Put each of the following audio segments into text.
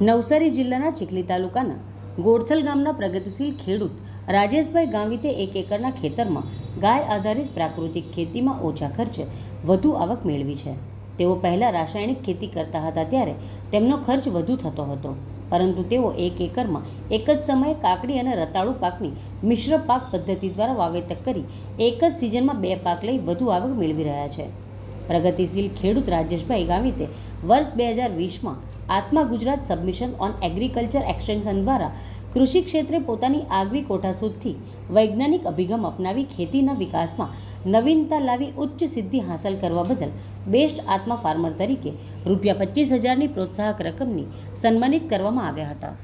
નવસારી જિલ્લાના ચીખલી તાલુકાના ગોરથલ ગામના પ્રગતિશીલ ખેડૂત રાજેશભાઈ ગાંવીતે એક એકરના ખેતરમાં ગાય આધારિત પ્રાકૃતિક ખેતીમાં ઓછા ખર્ચે વધુ આવક મેળવી છે. તેઓ પહેલાં રાસાયણિક ખેતી કરતા હતા ત્યારે તેમનો ખર્ચ વધુ થતો હતો. પરંતુ તેઓ એક એકરમાં એક જ સમયે કાકડી અને રતાળુ પાકની મિશ્ર પાક પદ્ધતિ દ્વારા વાવેતર કરી એક જ સિઝનમાં બે પાક લઈ વધુ આવક મેળવી રહ્યા છે. પ્રગતિશીલ ખેડૂત રાજેશભાઈ ગાવિતે વર્ષ બે હજાર વીસમાં આત્મા Gujarat submission on agriculture extension દ્વારા કૃષિ ક્ષેત્રે પોતાની આગવી કોઠાસૂદથી વૈજ્ઞાનિક અભિગમ અપનાવી ખેતીના વિકાસમાં નવીનતા લાવી ઉચ્ચ સિદ્ધિ હાંસલ કરવા બદલ બેસ્ટ આત્મા ફાર્મર તરીકે રૂપિયા પચીસ હજારની પ્રોત્સાહક રકમની સન્માનિત કરવામાં આવ્યા હતા.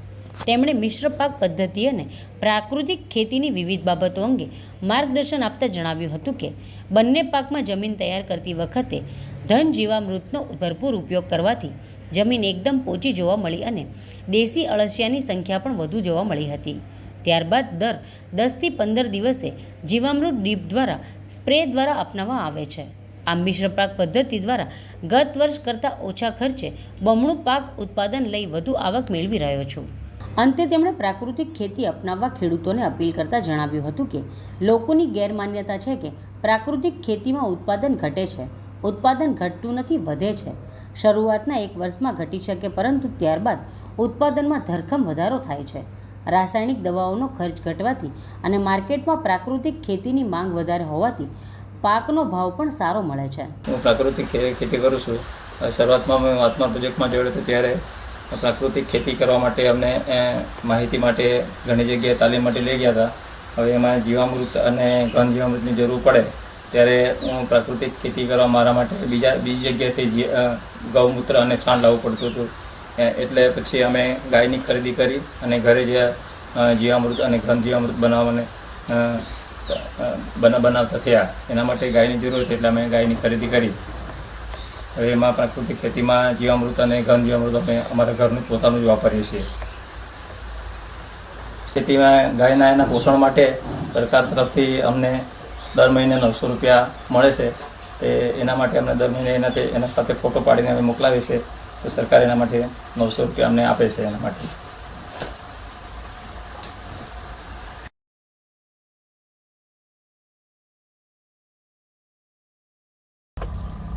તેમણે મિશ્ર પાક પદ્ધતિ અને પ્રાકૃતિક ખેતીની વિવિધ બાબતો અંગે માર્ગદર્શન આપતા જણાવ્યું હતું કે, બંને પાકમાં જમીન તૈયાર કરતી વખતે ધન જીવામૃતનો ભરપૂર ઉપયોગ કરવાથી જમીન એકદમ પોચી જોવા મળી અને દેશી અળસિયાની સંખ્યા પણ વધુ જોવા મળી હતી. ત્યારબાદ દર દસથી પંદર દિવસે જીવામૃત ડીપ દ્વારા સ્પ્રે દ્વારા અપનાવવામાં આવે છે. આ મિશ્ર પાક પદ્ધતિ દ્વારા ગત વર્ષ કરતાં ઓછા ખર્ચે બમણું પાક ઉત્પાદન લઈ વધુ આવક મેળવી રહ્યો છું. અંતે તેમણે પ્રાકૃતિક ખેતી અપનાવવા ખેડૂતોને અપીલ કરતા જણાવ્યું હતું કે, લોકોની ગેરમાન્યતા છે કે પ્રાકૃતિક ખેતીમાં ઉત્પાદન ઘટે છે. ઉત્પાદન ઘટતું નથી, વધે છે. શરૂઆતના એક વર્ષમાં ઘટી શકે, પરંતુ ત્યારબાદ ઉત્પાદનમાં ધરખમ વધારો થાય છે. રાસાયણિક દવાઓનો ખર્ચ ઘટવાથી અને માર્કેટમાં પ્રાકૃતિક ખેતીની માંગ વધારે હોવાથી પાકનો ભાવ પણ સારો મળે છે. હું પ્રાકૃતિક ખેતી કરું છું. શરૂઆતમાં મેં આત્મા પ્રોજેક્ટમાં જોડ્યો હતો, ત્યારે પ્રાકૃતિક ખેતી કરવા માટે અમને માહિતી માટે ઘણી જગ્યાએ તાલીમ માટે લઈ ગયા હતા. હવે એમાં જીવામૃત અને ઘન જીવામૃતની જરૂર પડે, ત્યારે હું પ્રાકૃતિક ખેતી કરવા મારા માટે બીજા, બીજી જગ્યાએથી ગૌમૂત્ર અને છાણ લાવવું પડતું હતું. એટલે પછી અમે ગાયની ખરીદી કરી અને ઘરે જે જીવામૃત અને ઘન જીવામૃત બનાવવાને બના, બનાવતા થયા. એના માટે ગાયની જરૂર હતી, એટલે અમે ગાયની ખરીદી કરી. એમાં પ્રાકૃતિક ખેતીમાં જીવામૃત અને ઘન જીવામૃત અમે અમારા ઘરનું પોતાનું જ વાપરીએ છીએ. ખેતીમાં ગાયના એના પોષણ માટે સરકાર તરફથી અમને દર મહિને નવસો રૂપિયા મળે છે. તે એના માટે અમને દર મહિને એનાથી એના સાથે ફોટો પાડીને અમે મોકલાવીએ છીએ. તો સરકાર એના માટે નવસો રૂપિયા અમને આપે છે એના માટે.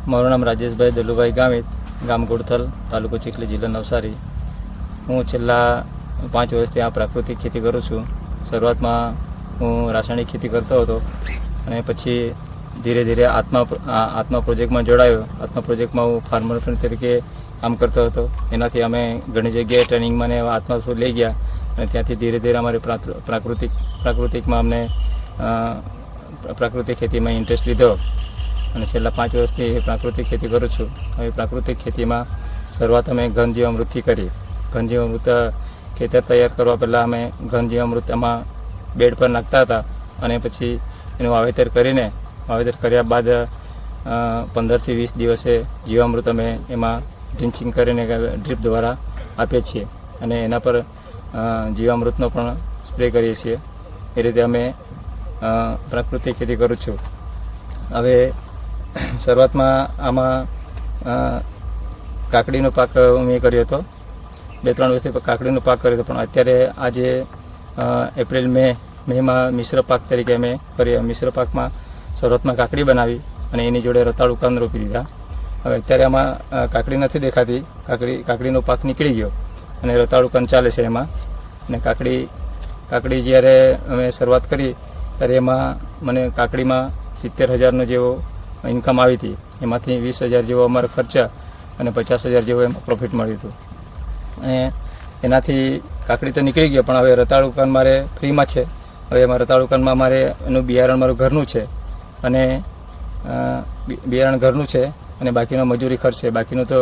મારું નામ રાજેશભાઈ દલુભાઈ ગામિત, ગામ ગોડથલ, તાલુકો ચીખલી જિલ્લો નવસારી. હું છેલ્લા પાંચ વર્ષથી આ પ્રાકૃતિક ખેતી કરું છું. શરૂઆતમાં હું રાસાયણિક ખેતી કરતો હતો અને પછી ધીરે ધીરે આત્મા આત્મા પ્રોજેક્ટમાં જોડાયો. આત્મા પ્રોજેક્ટમાં હું ફાર્મર ફ્રેન્ડ તરીકે કામ કરતો હતો. એનાથી અમે ઘણી જગ્યાએ ટ્રેનિંગમાં ને આત્મા લઈ ગયા અને ત્યાંથી ધીરે ધીરે અમારે પ્રાકૃ- પ્રાકૃતિક, પ્રાકૃતિકમાં અમને પ્રાકૃતિક ખેતીમાં ઇન્ટરેસ્ટ લીધો. અને છેલ્લા પાંચ વર્ષથી પ્રાકૃતિક ખેતી કરું છું. હવે પ્રાકૃતિક ખેતીમાં શરૂઆત અમે ઘનજીવામૃતથી કરી. ઘનજીવામૃત ખેતર તૈયાર કરવા પહેલાં અમે ઘન જીવામૃત એમાં બેડ પર નાખતા હતા અને પછી એનું વાવેતર કરીને, વાવેતર કર્યા બાદ પંદરથી વીસ દિવસે જીવામૃત અમે એમાં ડ્રિન્ચિંગ કરીને ડ્રીપ દ્વારા આપીએ છીએ અને એના પર જીવામૃતનો પણ સ્પ્રે કરીએ છીએ. એ રીતે અમે પ્રાકૃતિક ખેતી કરું છું. હવે શરૂઆતમાં આમાં કાકડીનો પાક મેં કર્યો હતો. બે, ત્રણ વર્ષથી કાકડીનો પાક કર્યો હતો, પણ અત્યારે આજે એપ્રિલ, મે, મેમાં મિશ્ર પાક તરીકે અમે કર્યો. મિશ્ર પાકમાં શરૂઆતમાં કાકડી બનાવી અને એની જોડે રતાળુ કાંદ રોપી દીધા. હવે અત્યારે આમાં કાકડી નથી દેખાતી. કાકડી, કાકડીનો પાક નીકળી ગયો અને રતાળુ કંદ ચાલે છે એમાં. અને કાકડી કાકડી જ્યારે અમે શરૂઆત કરી, ત્યારે એમાં મને કાકડીમાં સિત્તેર હજારનો જેવો ઇન્કમ આવી હતી. એમાંથી વીસ હજાર જેવો અમારો ખર્ચા અને પચાસ હજાર જેવો એમાં પ્રોફિટ મળ્યું હતું. અને એનાથી કાકડી તો નીકળી ગયો, પણ હવે રતાળુ કાન મારે ફ્રીમાં છે. હવે એમાં રતાળુ કાનમાં મારે એનું બિયારણ મારું ઘરનું છે. અને બિયારણ ઘરનું છે અને બાકીનો મજૂરી ખર્ચ છે. બાકીનું તો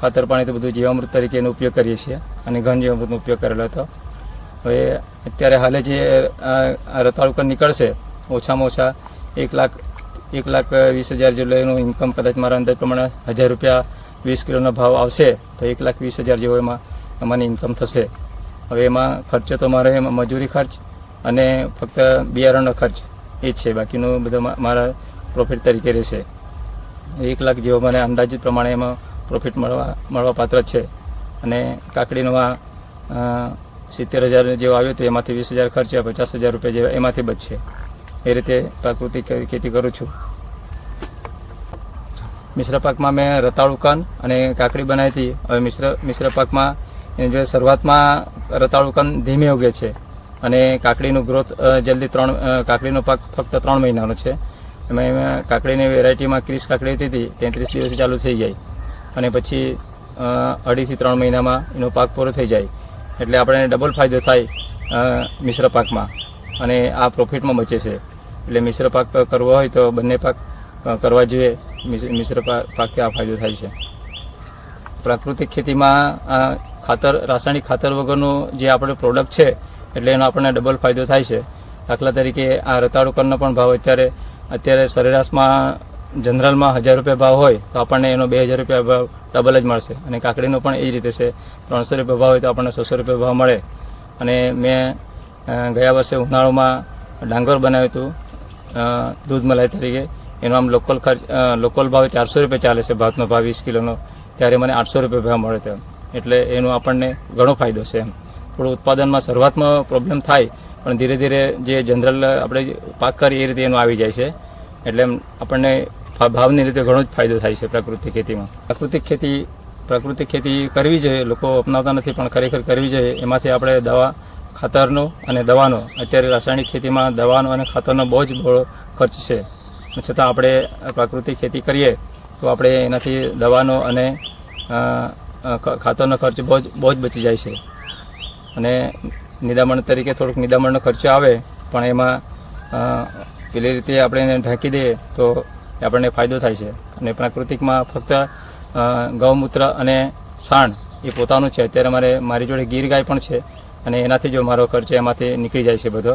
ખાતર, પાણી તો બધું જીવામૃત તરીકે એનો ઉપયોગ કરીએ છીએ અને ઘન જીવામૃતનો ઉપયોગ કરેલો હતો. હવે અત્યારે હાલે જે રતાળુ કાન નીકળશે, ઓછામાં ઓછા એક લાખ એક લાખ વીસ હજાર જેટલો એનું ઇન્કમ કદાચ મારા અંદાજ પ્રમાણે હજાર રૂપિયા વીસ કિલોનો ભાવ આવશે, તો એક લાખ વીસ હજાર જેવો એમાં અમારી ઇન્કમ થશે. હવે એમાં ખર્ચો તો મારે એમાં મજૂરી ખર્ચ અને ફક્ત બિયારણનો ખર્ચ એ જ છે. બાકીનું બધો મારા પ્રોફિટ તરીકે રહેશે. એક લાખ જેવો મને અંદાજિત પ્રમાણે એમાં પ્રોફિટ મળવા મળવા પાત્ર છે. અને કાકડીનો આ સિત્તેર હજાર જેવો આવ્યો તો એમાંથી વીસ હજાર ખર્ચ્યા, પચાસ હજાર રૂપિયા જેવા એમાંથી બચશે એ રીતે પ્રાકૃતિક ખેતી કરું છું. મિશ્ર પાકમાં મેં રતાળુ કન અને કાકડી બનાવી હતી. હવે મિશ્ર મિશ્ર પાકમાં એની જોડે શરૂઆતમાં રતાળુ કન ધીમે ઉગે છે અને કાકડીનું ગ્રોથ જલ્દી ત્રણ કાકડીનો પાક ફક્ત ત્રણ મહિનાનો છે. એમાં એમાં કાકડીની વેરાયટીમાં ક્રીસ કાકડી હતી હતી તેત્રીસ દિવસે ચાલુ થઈ જાય અને પછી અઢીથી ત્રણ મહિનામાં એનો પાક પૂરો થઈ જાય. એટલે આપણે ડબલ ફાયદો થાય મિશ્ર પાકમાં અને આ પ્રોફિટમાં બચે છે. એટલે મિશ્ર પાક કરવો હોય તો બંને પાક કરવા જોઈએ. મિશ્ર પાકથી આ ફાયદો થાય છે. પ્રાકૃતિક ખેતીમાં ખાતર, રાસાયણિક ખાતર વગરનું જે આપણે પ્રોડક્ટ છે, એટલે એનો આપણને ડબલ ફાયદો થાય છે. દાખલા તરીકે આ રતાળુ કરનો પણ ભાવ અત્યારે અત્યારે સરેરાશમાં, જનરલમાં હજાર રૂપિયા ભાવ હોય, તો આપણને એનો બે હજાર રૂપિયા ભાવ ડબલ જ મળશે. અને કાકડીનો પણ એ જ રીતે છે. ત્રણસો રૂપિયા ભાવ હોય તો આપણને છસો રૂપિયા ભાવ મળે. અને મેં ગયા વર્ષે ઉનાળામાં ડાંગર બનાવ્યું હતું. દૂધ મલાઈ તરીકે. એનો આમ લોકલ ખર્ચ લોકલ ભાવે ચારસો રૂપિયા ચાલે છે ભાતનો ભાવ, વીસ કિલોનો. ત્યારે મને આઠસો રૂપિયા ભાવ મળે તેમ. એટલે એનો આપણને ઘણો ફાયદો છે એમ. થોડું ઉત્પાદનમાં શરૂઆતમાં પ્રોબ્લેમ થાય, પણ ધીરે ધીરે જે જનરલ આપણે પાક કરીએ એ રીતે એનું આવી જાય છે. એટલે એમ આપણને ભાવની રીતે ઘણો જ ફાયદો થાય છે પ્રાકૃતિક ખેતીમાં. પ્રાકૃતિક ખેતી પ્રાકૃતિક ખેતી કરવી જોઈએ, લોકો અપનાવતા નથી, પણ ખરેખર કરવી જોઈએ. એમાંથી આપણે દવા ખાતરનો અને દવાનો. અત્યારે રાસાયણિક ખેતીમાં દવાનો અને ખાતરનો બહુ જ બહુ ખર્ચ છે. છતાં આપણે પ્રાકૃતિક ખેતી કરીએ તો આપણે એનાથી દવાનો અને ખાતરનો ખર્ચ બહુ જ બહુ જ બચી જાય છે. અને નિદામણ તરીકે થોડુંક નિદામણનો ખર્ચો આવે, પણ એમાં પેલી રીતે આપણે એને ઢાંકી દઈએ તો આપણને ફાયદો થાય છે. અને પ્રાકૃતિકમાં ફક્ત ગૌમૂત્ર અને છાણ એ પોતાનું છે. અત્યારે મારે મારી જોડે ગીર ગાય પણ છે. અને એનાથી જો મારો ખર્ચ એમાંથી નીકળી જાય છે બધો.